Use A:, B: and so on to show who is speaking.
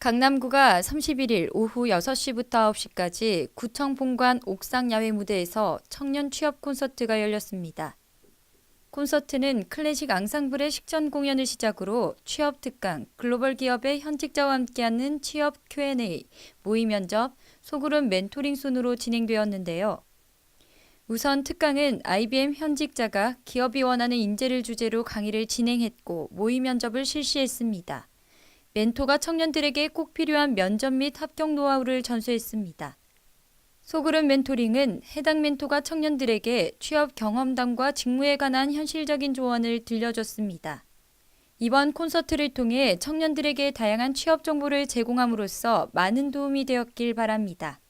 A: 강남구가 31일 오후 6시부터 9시까지 구청 본관 옥상 야외 무대에서 청년 취업 콘서트가 열렸습니다. 콘서트는 클래식 앙상블의 식전 공연을 시작으로 취업 특강, 글로벌 기업의 현직자와 함께하는 취업 Q&A, 모의 면접, 소그룹 멘토링 순으로 진행되었는데요. 우선 특강은 IBM 현직자가 기업이 원하는 인재를 주제로 강의를 진행했고 모의 면접을 실시했습니다. 멘토가 청년들에게 꼭 필요한 면접 및 합격 노하우를 전수했습니다. 소그룹 멘토링은 해당 멘토가 청년들에게 취업 경험담과 직무에 관한 현실적인 조언을 들려줬습니다. 이번 콘서트를 통해 청년들에게 다양한 취업 정보를 제공함으로써 많은 도움이 되었길 바랍니다.